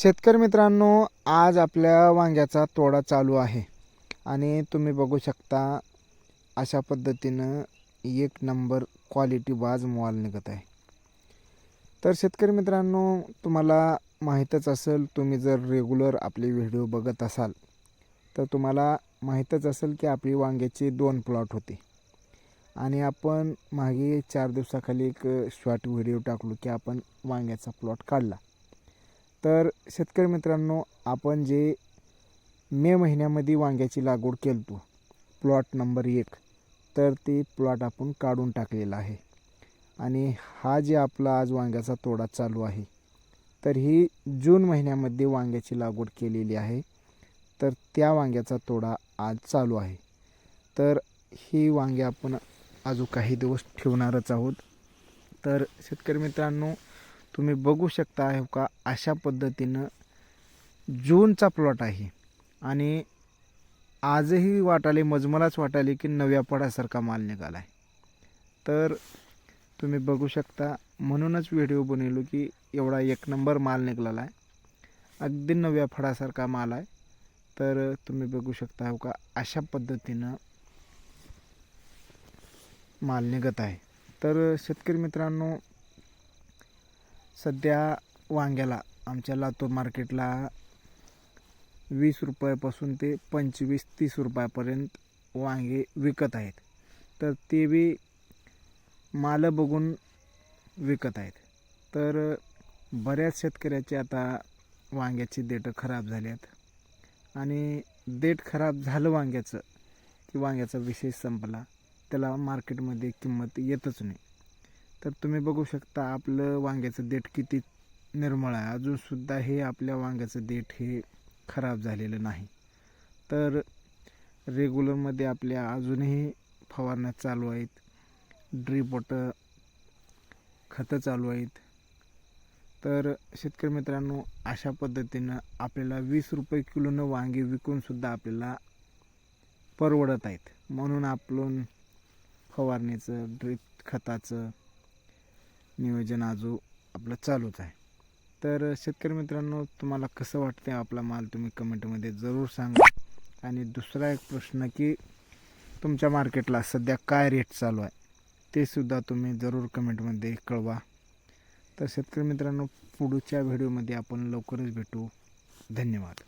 शेतकरी मित्रांनो आज आपल्या वांग्याचा तोडा चालू आहे. आणि तुम्ही बघू शकता अशा पद्धतीनं एक नंबर क्वालिटी बाज मॉल निघत आहे. तर शेतकरी मित्रांनो तुम्हाला माहीतच असेल तुम्ही जर रेग्युलर आपले व्हिडिओ बघत असाल तर तुम्हाला माहीतच असेल की आपली वांग्याचे दोन प्लॉट होते. आणि आपण मागे चार दिवसाखाली एक शॉर्ट व्हिडिओ टाकलो की आपण वांग्याचा प्लॉट काढला. तर शेतकरी मित्रांनो आपण जे मे महिन्यामध्ये वांग्याची लागवड केलतो प्लॉट नंबर एक तर ते प्लॉट आपण काढून टाकलेला आहे. आणि हा जे आपला आज वांग्याचा तोडा चालू आहे तर ही जून महिन्यामध्ये वांग्याची लागवड केलेली आहे तर त्या वांग्याचा तोडा आज चालू आहे. तर ही वांगे आपण अजून काही दिवस ठेवणारच आहोत. तर शेतकरी मित्रांनो तुम्ही बघू शकता आहे का अशा पद्धतीनं जूनचा प्लॉट आहे. आणि आजही वाटाले मजमलाच वाटाले की नव्या पडासारखा माल निघाला आहे तर तुम्ही बघू शकता म्हणूनच व्हिडिओ बनवलो की एवढा एक नंबर माल निघाला आहे अगदी नव्या फळासारखा माल आहे. तर तुम्ही बघू शकता हो का अशा पद्धतीनं माल निघत आहे. तर शेतकरी मित्रांनो सध्या वांग्याला आमच्या लातूर मार्केटला वीस रुपयापासून ते पंचवीस तीस रुपयापर्यंत वांगे विकत आहेत. तर ते बी मालं बघून विकत आहेत. तर बऱ्याच शेतकऱ्याचे आता वांग्याची देठं खराब झाली आहेत. आणि देठ खराब झालं वांग्याचं की वांग्याचा विषय संपला. त्याला मार्केटमध्ये किंमत येतच नाही. तर तुम्ही बघू शकता आपलं वांग्याचं देठ किती निर्मळ आहे. अजूनसुद्धा हे आपल्या वांग्याचं देठ हे खराब झालेलं नाही. तर रेग्युलरमध्ये आपल्या अजूनही फवारण्या चालू आहेत. ड्रीप वॉटर खतं चालू आहेत. तर शेतकरी मित्रांनो अशा पद्धतीनं आपल्याला वीस रुपये किलोनं वांगी विकूनसुद्धा आपल्याला परवडत आहेत. म्हणून आपण फवारणीचं ड्रीप खताचं नियोजन आजू आपलं चालूच आहे. तर शेतकरी मित्रांनो तुम्हाला कसं वाटतं आपला माल तुम्ही कमेंटमध्ये जरूर सांगा. आणि दुसरा एक प्रश्न की तुमच्या मार्केटला सध्या काय रेट चालू आहे? ते सुद्धा तुम्ही जरूर कमेंटमध्ये कळवा. तर शेतकरी मित्रांनो पुढच्या व्हिडिओमध्ये आपण लवकरच भेटू. धन्यवाद.